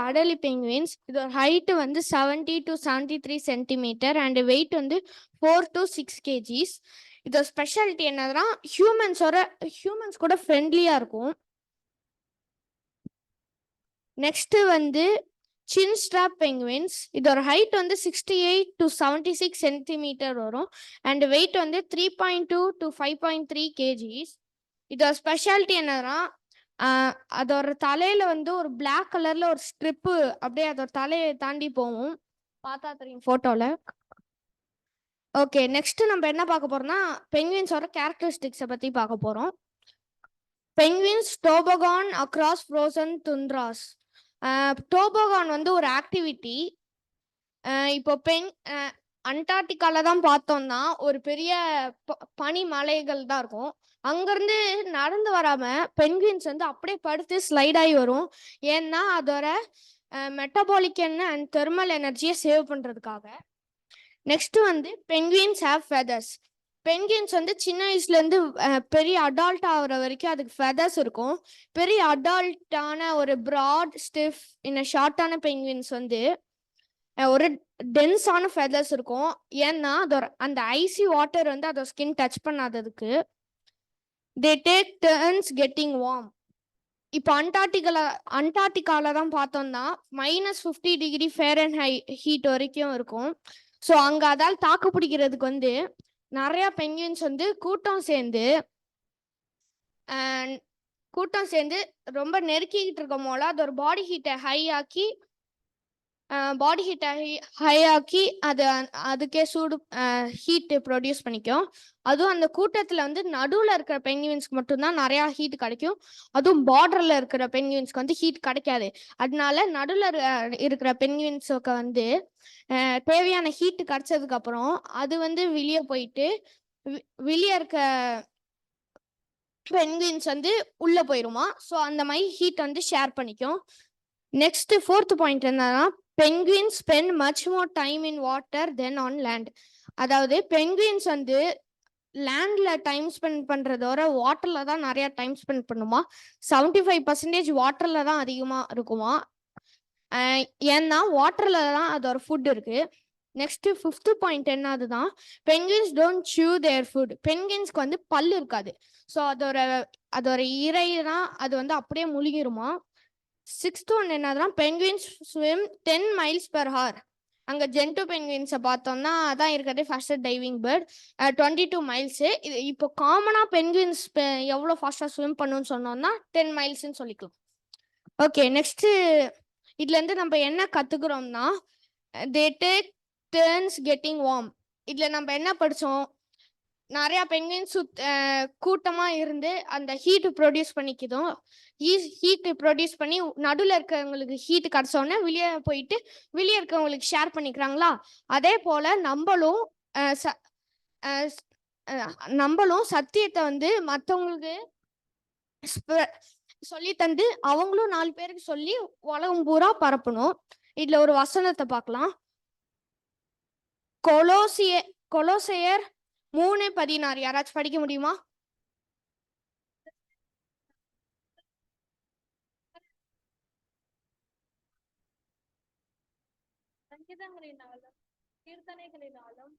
அடலி பெங்குவின்ஸ். இதோட ஹைட்டு வந்து seventy to seventy three centimetre and weight வந்து ஃபோர் டு சிக்ஸ் கேஜிஸ் இதோட ஸ்பெஷாலிட்டி என்னதுன்னா ஹியூமன்ஸோட ஹியூமன்ஸ் கூட ஃப்ரெண்ட்லியாக இருக்கும். நெக்ஸ்ட் வந்து சின் ஸ்ட்ராப் பெங்குவின்ஸ் இதோட ஹைட் வந்து sixty eight to seventy six centimetre வரும். அண்ட் வெயிட் வந்து three point two to five point three kgs இதோட ஸ்பெஷாலிட்டி என்னன்னா அதோட தலையில வந்து ஒரு பிளாக் கலர்ல ஒரு ஸ்ட்ரிப்பு அப்படியே அதோட தலையை தாண்டி போகும் பார்த்தா தெரியும் போட்டோல ஓகே நெக்ஸ்ட் நம்ம என்ன பார்க்க போறோம்னா பெங்குவின்ஸோட கேரக்டரிஸ்டிக்ஸை பத்தி பார்க்க போறோம். பெங்குவின்ஸ் டோபகான் அக்ராஸ் ஃப்ரோசன் துண்ட்ராஸ் டோபகான் வந்து ஒரு ஆக்டிவிட்டி இப்போ பெங் அண்டார்டிகால தான் பார்த்தோம்னா ஒரு பெரிய ப- பனி மலைகள் தான் இருக்கும். அங்கிருந்து நடந்து வராம பென்குயின்ஸ் வந்து அப்படியே படுத்து ஸ்லைட் ஆகி வரும். ஏன்னா அதோட மெட்டபாலிக் அண்ட் தெர்மல் எனர்ஜியை சேவ் பண்றதுக்காக. நெக்ஸ்ட் வந்து பென்குயின்ஸ் ஹேவ் ஃபெதர்ஸ் பென்குயின்ஸ் வந்து சின்ன வயசுல இருந்து பெரிய அடால்ட் ஆகிற வரைக்கும் அதுக்கு ஃபெதர்ஸ் இருக்கும். பெரிய அடால்ட்டான ஒரு ப்ராட் ஸ்டிஃப் இன்னும் ஷார்ட்டான பென்குயின்ஸ் வந்து ஒரு டென்ஸான ஃபெதர்ஸ் இருக்கும். ஏன்னா அதோட அந்த ஐசி வாட்டர் வந்து அதோட skin touch பண்ணாததுக்கு they take turns getting warm இப்போ அண்டார்டிகால அண்டார்டிகாவில் தான் பார்த்தோம்னா minus fifty degree fair and high heat வரைக்கும் இருக்கும். ஸோ அங்கே அதால் தாக்கு பிடிக்கிறதுக்கு வந்து நிறையா பெங்குயின்ஸ் வந்து கூட்டம் சேர்ந்து கூட்டம் சேர்ந்து ரொம்ப நெருக்கிக்கிட்டு இருக்கும் போல அதோட ஒரு பாடி ஹீட்டை ஹை ஆக்கி பாடி ஹீட்டை ஹை ஆக்கி அது அதுக்கே சூடு ஹீட்டு ப்ரொடியூஸ் பண்ணிக்கும். அதுவும் அந்த கூட்டத்தில் வந்து நடுவில் இருக்கிற பெங்குவின்ஸ்க்கு மட்டும்தான் நிறையா ஹீட் கிடைக்கும். அதுவும் பார்டரில் இருக்கிற பெங்குவின்ஸ்க்கு வந்து ஹீட் கிடைக்காது. அதனால நடுவில் இருக்கிற பெங்குவின்ஸுக்கு வந்து தேவையான ஹீட் கிடைச்சதுக்கு அப்புறம் அது வந்து வெளியே போயிட்டு வெளியே இருக்க பென்குயின்ஸ் வந்து உள்ளே போயிருமா. ஸோ அந்த மாதிரி ஹீட் வந்து ஷேர் பண்ணிக்கும். நெக்ஸ்ட் ஃபோர்த் பாயிண்ட் என்னன்னா penguins spend much more time in water then on land அதாவது பெங்குயின்ஸ் வந்து லேண்ட்ல டைம் ஸ்பெண்ட் பண்றதோட வாட்டர்ல தான் நிறைய டைம் ஸ்பெண்ட் பண்ணுமா? செவன்டி ஃபைவ் பர்சன்டேஜ் வாட்டர்ல தான் அதிகமா இருக்குமா? ஏன்னா வாட்டர்ல தான் அதோட ஃபுட் இருக்கு. Next fifth point என்னதுதான்? Penguins don't chew their food பென்குயின்ஸ்க்கு வந்து பல் இருக்காது. ஸோ அதோட அதோட இறை தான் அது வந்து அப்படியே முழுகிருமா? சிக்ஸ்த் ஒன் என்னதுன்னா penguins swim ten miles per hour அங்கே ஜென்டோ பென்குயின்ஸை பார்த்தோம்னா அதான் இருக்கிறதே first diving bird twenty two miles இது இப்போ காமனாக பென்குயின்ஸ் எவ்வளோ ஃபாஸ்ட்டாக ஸ்விம் பண்ணுன்னு சொன்னோம்னா டென் மைல்ஸ்ன்னு சொல்லிக்கலாம். ஓகே நெக்ஸ்ட்டு இதுலேருந்து நம்ம என்ன கற்றுக்குறோம்னா they take turns getting warm இதில் நம்ம என்ன படித்தோம் நிறையா பெண்கின் சுத் கூட்டமாக இருந்து அந்த ஹீட் ப்ரொடியூஸ் பண்ணிக்கிதும். ஹீட் ப்ரொடியூஸ் பண்ணி நடுவில் இருக்கிறவங்களுக்கு ஹீட் கிடச்சோடனே வெளியே போயிட்டு வெளியே இருக்கிறவங்களுக்கு ஷேர் பண்ணிக்கிறாங்களா? அதே போல் நம்மளும் ச- நம்மளும் சத்தியத்தை வந்து மற்றவங்களுக்கு சொல்லி தந்து அவங்களும் நாலு பேருக்கு சொல்லி உலகம் பூரா பரப்பணும். இதுல ஒரு வசனத்தை பார்க்கலாம். கொலோசிய கொலோசையர் மூணு பதினாறு. யாராச்சும் படிக்க முடியுமா? சங்கீதங்களினாலும் கீர்த்தனைகளினாலும்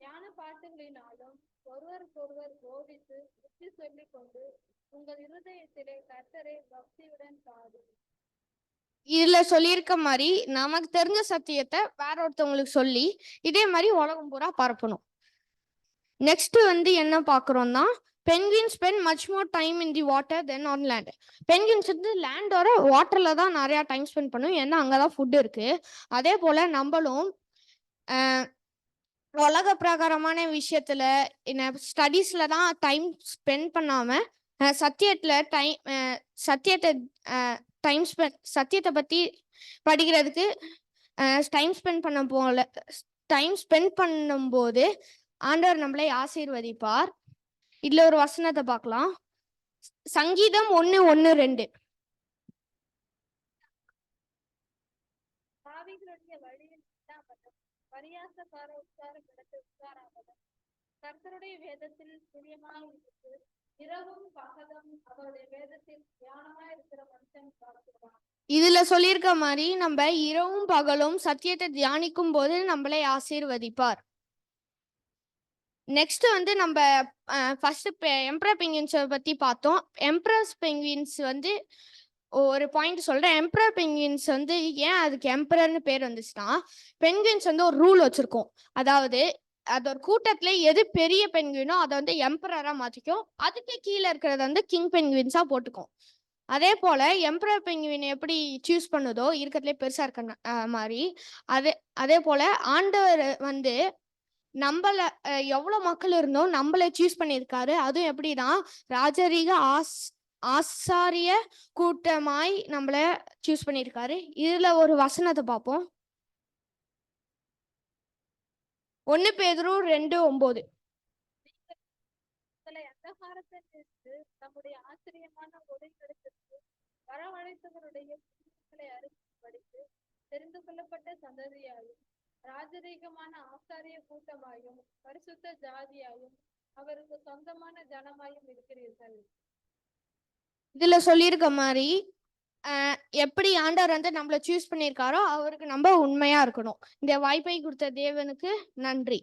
ஞான பாட்டுகளினாலும் ஒருவருக்கொருவர் போதித்து புத்தி சொல்லிக் கொண்டு உங்கள் இருதயத்திலே கர்த்தரை பக்தியுடன் பாடு. இதுல சொல்லியிருக்க மாதிரி நமக்கு தெரிஞ்ச சத்தியத்தை வேற ஒருத்தவங்களுக்கு சொல்லி இதே மாதிரி உலகம் பூரா பரப்பணும். நெக்ஸ்ட் வந்து என்ன பார்க்குறோம்னா penguin spend much more time in the water then on land penguins வந்து லேண்டோட வாட்டர்ல தான் நிறைய டைம் ஸ்பெண்ட் பண்ணும். ஏன்னா அங்கதான் ஃபுட் இருக்கு. அதே போல நம்மளும் உலக பிரகாரமான விஷயத்துல என்ன ஸ்டடீஸ்ல தான் டைம் ஸ்பெண்ட் பண்ணாம சத்தியத்துல டைம் சத்தியத்தை டைம் ஸ்பெண்ட் சத்தியத்தை பத்தி படிக்கிறதுக்கு டைம் ஸ்பெண்ட் பண்ண போல டைம் ஸ்பெண்ட் பண்ணும்போது ஆண்டவர் நம்மளை ஆசீர்வதிப்பார். இதுல ஒரு வசனத்தை பார்க்கலாம். சங்கீதம் ஒன்னு ஒன்னு ரெண்டு. பரியாசக்கார உட்கார இடத்தில் உட்காராமலும் கர்த்தருடைய வேதத்தில் பிரியமாய் இருந்து இரவும் பகலும் அவருடைய வேதத்தில் தியானமாய் இருக்கிற மனுஷன் பார்க்கிறான் இதுல சொல்லியிருக்க மாதிரி நம்ம இரவும் பகலும் சத்தியத்தை தியானிக்கும் போது நம்மளை ஆசீர்வதிப்பார். நெக்ஸ்ட் வந்து நம்ம ஃபர்ஸ்ட் எம்ப்ரர் பெங்குயின்ஸை பத்தி பார்த்தோம். எம்ப்ரஸ் பெங்குயின்ஸ் வந்து ஒரு பாயிண்ட் சொல்றேன். எம்ப்ரர் பெங்குயின்ஸ் வந்து ஏன் அதுக்கு எம்ப்ரர்னு பேர் வந்துச்சுன்னா பெங்குயின்ஸ் வந்து ஒரு ரூல் வச்சிருக்கோம். அதாவது அது ஒரு கூட்டத்துல எது பெரிய பெங்குயினோ அதை வந்து எம்பரரா மாத்திக்கும். அதுக்கு கீழே இருக்கிறத வந்து கிங் பெங்குயின்ஸா போட்டுக்கும். அதே போல எம்பரர் பெங்குவின் எப்படி சூஸ் பண்ணுதோ இருக்கிறதுலே பெருசா இருக்க மாதிரி. அதே அதே போல ஆண்டவர் வந்து நம்மள அஹ், எவ்வளவு மக்கள் இருந்தோம் நம்மளை சூஸ் பண்ணியிருக்காரு. அதுவும் எப்படின்னா ராஜரீக ஆஸ் ஆசாரிய கூட்டமாய் நம்மள சூஸ் பண்ணியிருக்காரு. இதுல ஒரு வசனத்தை பார்ப்போம். ஒன்னு பேதுரு ரெண்டு ஒன்பது உங்களை ஆச்சரியமான ஒளிகளுக்கு வரவழைத்தவருடைய புண்ணியங்களை படித்து தெரிந்து கொள்ளப்பட்ட சந்ததியாயும் ராஜரீகமான ஆசாரிய கூட்டமாயும் பரிசுத்த ஜாதியாயும் அவருக்கு சொந்தமான ஜனமாயும் இருக்கிறீர்கள். இதுல சொல்லியிருக்க மாதிரி எப்படி ஆண்டவர் வந்து நம்மள சூஸ் பண்ணியிருக்காரோ அவருக்கு நம்ம உண்மையா இருக்கணும். இந்த வாய்ப்பை கொடுத்த தேவனுக்கு நன்றி.